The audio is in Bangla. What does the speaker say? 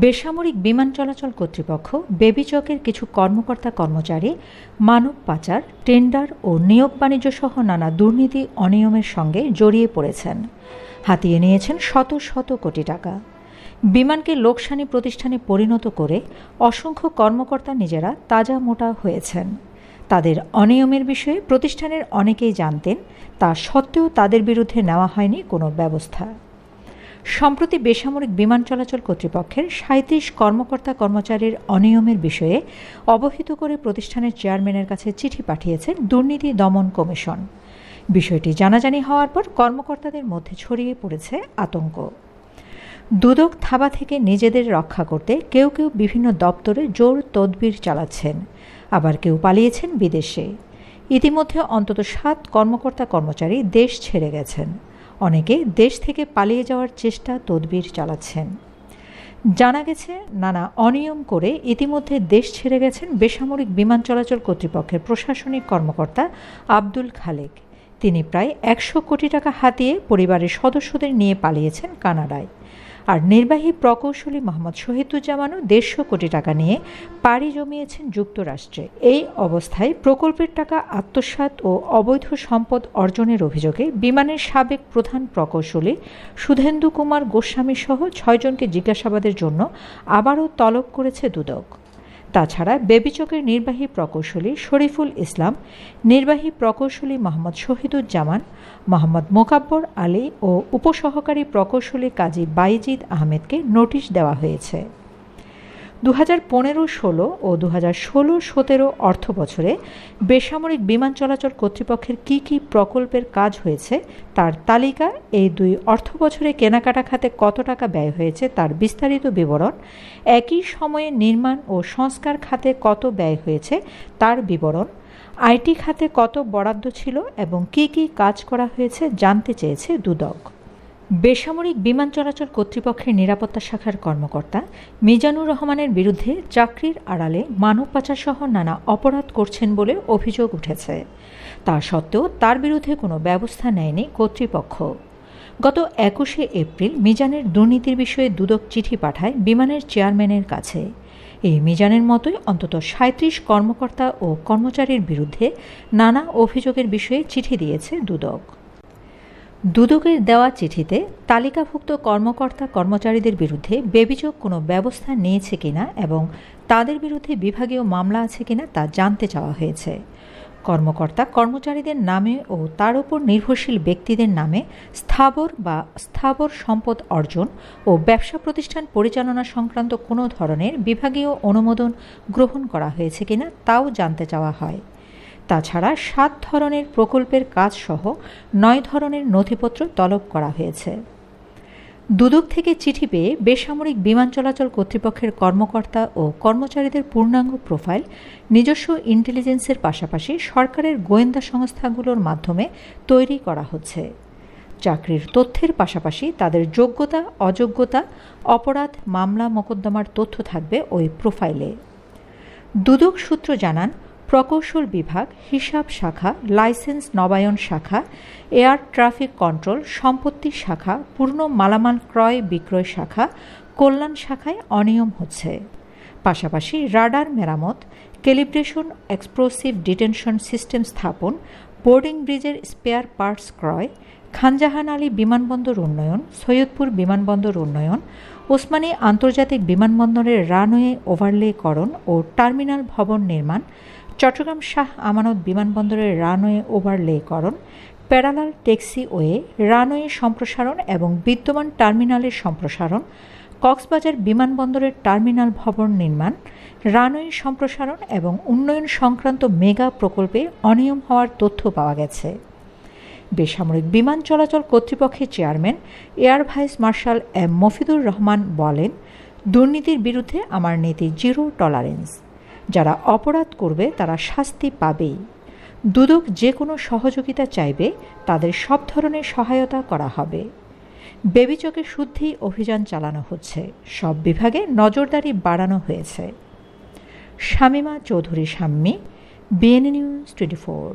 বেসামরিক বিমান চলাচল কর্তৃপক্ষ বেবিচকের কিছু কর্মকর্তা কর্মচারী, মানব পাচার, টেন্ডার ও নিয়োগ বাণিজ্য সহ নানা দুর্নীতি অনিয়মের সঙ্গে জড়িয়ে পড়েছেন। হাতিয়ে নিয়েছেন শত শত কোটি টাকা। বিমানকে লোকসানি প্রতিষ্ঠানে পরিণত করে অসংখ্য কর্মকর্তা নিজেরা তাজা মোটা হয়েছেন। তাদের অনিয়মের বিষয়ে প্রতিষ্ঠানের অনেকেই জানতেন, তা সত্ত্বেও তাদের বিরুদ্ধে নেওয়া হয়নি কোনো ব্যবস্থা। সম্প্রতি বেসামরিক বিমান চলাচল কর্তৃপক্ষের সাঁত্রিশ কর্মকর্তা কর্মচারীর অনিয়মের বিষয়ে অবহিত করে প্রতিষ্ঠানের চেয়ারম্যানের কাছে চিঠি পাঠিয়েছেন দুর্নীতি দমন কমিশন। বিষয়টি জানাজানি হওয়ার পর কর্মকর্তাদের মধ্যে ছড়িয়ে পড়েছে আতঙ্ক। দুদক থাবা থেকে নিজেদের রক্ষা করতে কেউ কেউ বিভিন্ন দপ্তরে জোর তদবির চালাচ্ছেন, আবার কেউ পালিয়েছেন বিদেশে। ইতিমধ্যে অন্তত সাত কর্মকর্তা কর্মচারী দেশ ছেড়ে গেছেন। অনেকে দেশ থেকে পালিয়ে যাওয়ার চেষ্টা তদবির চালাচ্ছেন। জানা গেছে, নানা অনিয়ম করে ইতিমধ্যে দেশ ছেড়ে গেছেন বেসামরিক বিমান চলাচল কর্তৃপক্ষের প্রশাসনিক কর্মকর্তা আব্দুল খালেক। তিনি প্রায় একশো কোটি টাকা হাতিয়ে পরিবারের সদস্যদের নিয়ে পালিয়েছেন কানাডায়। আর নির্বাহী প্রকৌশলী মোহাম্মদ শহীদুজ্জামানও দেড়শো কোটি টাকা নিয়ে পাড়ি জমিয়েছেন যুক্তরাষ্ট্রে। এই অবস্থায় প্রকল্পের টাকা আত্মসাত ও অবৈধ সম্পদ অর্জনের অভিযোগে বিমানের সাবেক প্রধান প্রকৌশলী সুধেন্দু কুমার গোস্বামী সহ ছয়জনকে জিজ্ঞাসাবাদের জন্য আবারও তলব করেছে দুদক। তাছাড়া বেবিচকের নির্বাহী প্রকৌশলী শরীফুল ইসলাম, নির্বাহী প্রকৌশলী মোহাম্মদ শহীদুজ্জামান, মোহাম্মদ মোকাব্বর আলী ও উপসহকারী প্রকৌশলী কাজী বাইজিদ আহমেদকে নোটিশ দেওয়া হয়েছে। দু হাজার পনেরো ষোলো ও দু হাজার ষোলো সতেরো অর্থ বছরে বেসামরিক বিমান চলাচল কর্তৃপক্ষের কী কী প্রকল্পের কাজ হয়েছে তার তালিকা, এই দুই অর্থ বছরে কেনাকাটা খাতে কত টাকা ব্যয় হয়েছে তার বিস্তারিত বিবরণ, একই সময়ে নির্মাণ ও সংস্কার খাতে কত ব্যয় হয়েছে তার বিবরণ, আইটি খাতে কত বরাদ্দ ছিল এবং কি কি কাজ করা হয়েছে জানতে চেয়েছে দুদক। বেসামরিক বিমান চলাচল কর্তৃপক্ষের নিরাপত্তা শাখার কর্মকর্তা মিজানুর রহমানের বিরুদ্ধে চাকরির আড়ালে মানব পাচারসহ নানা অপরাধ করছেন বলে অভিযোগ উঠেছে। তা সত্ত্বেও তার বিরুদ্ধে কোনো ব্যবস্থা নেয়নি কর্তৃপক্ষ। গত একুশে এপ্রিল মিজানের দুর্নীতির বিষয়ে দুদক চিঠি পাঠায় বিমানের চেয়ারম্যানের কাছে। এই মিজানের মতোই অন্তত সাঁত্রিশ কর্মকর্তা ও কর্মচারীর বিরুদ্ধে নানা অভিযোগের বিষয়ে চিঠি দিয়েছে দুদক। দুদকের দেওয়া চিঠিতে তালিকাভুক্ত কর্মকর্তা কর্মচারীদের বিরুদ্ধে বেবিযোগ কোনো ব্যবস্থা নিয়েছে কিনা এবং তাদের বিরুদ্ধে বিভাগীয় মামলা আছে কিনা তা জানতে চাওয়া হয়েছে। কর্মকর্তা কর্মচারীদের নামে ও তার উপর নির্ভরশীল ব্যক্তিদের নামে স্থাবর বা স্থাবর সম্পদ অর্জন ও ব্যবসা প্রতিষ্ঠান পরিচালনা সংক্রান্ত কোনো ধরনের বিভাগীয় অনুমোদন গ্রহণ করা হয়েছে কিনা তাও জানতে চাওয়া হয়। তাছাড়া সাত ধরনের প্রকল্পের কাজ সহ নয় ধরনের নথিপত্র তলব করা হয়েছে। দুদক থেকে চিঠি পেয়ে বেসামরিক বিমান চলাচল কর্তৃপক্ষের কর্মকর্তা ও কর্মচারীদের পূর্ণাঙ্গ প্রোফাইল, নিজস্ব ইন্টেলিজেন্সের পাশাপাশি সরকারের গোয়েন্দা সংস্থাগুলোর মাধ্যমে তৈরি করা হচ্ছে। চাকরির তথ্যের পাশাপাশি তাদের যোগ্যতা, অযোগ্যতা, অপরাধ, মামলা, মোকদ্দমার তথ্য থাকবে ওই প্রোফাইলে। দুদক সূত্র জানান প্রকৌশল বিভাগ, হিসাব শাখা, লাইসেন্স নবায়ন শাখা, এয়ার ট্রাফিক কন্ট্রোল, সম্পত্তি শাখা, পূর্ণ মালামাল ক্রয় বিক্রয় শাখা, কল্যাণ শাখায় অনিয়ম হচ্ছে। পাশাপাশি রাডার মেরামত, ক্যালিব্রেশন, এক্সপ্লোসিভ ডিটেনশন সিস্টেম স্থাপন, বোর্ডিং ব্রিজের স্পেয়ার পার্টস ক্রয়, খানজাহান আলী বিমানবন্দর উন্নয়ন, সৈয়দপুর বিমানবন্দর উন্নয়ন, ওসমানী আন্তর্জাতিক বিমানবন্দরের রানওয়ে ওভারলেকরণ ও টার্মিনাল ভবন নির্মাণ চট্টগ্রাম শাহ আমানত বিমানবন্দরের রানওয়ে ওভারলেকরণ, প্যারালাল ট্যাক্সিওয়ে, রানওয়ে সম্প্রসারণ এবং বিদ্যমান টার্মিনালের সম্প্রসারণ, কক্সবাজার বিমানবন্দরের টার্মিনাল ভবন নির্মাণ, রানওয়ে সম্প্রসারণ এবং উন্নয়ন সংক্রান্ত মেগা প্রকল্পে অনিয়ম হওয়ার তথ্য পাওয়া গেছে। বেসামরিক বিমান চলাচল কর্তৃপক্ষের chairman, air vice marshal M Mafidur Rahman বলেন, দুর্নীতির বিরুদ্ধে আমার নীতি জিরো টলারেন্স। যারা অপরাধ করবে, তারা শাস্তি পাবেই। দুদক যে কোনো সহযোগিতা চাইবে, তাদের সব ধরনের সহায়তা করা হবে। বেবিচকে শুদ্ধি অভিযান চালানো হচ্ছে। সব বিভাগে নজরদারি বাড়ানো হয়েছে। Shamima Chowdhury Shammi BNA news twenty four.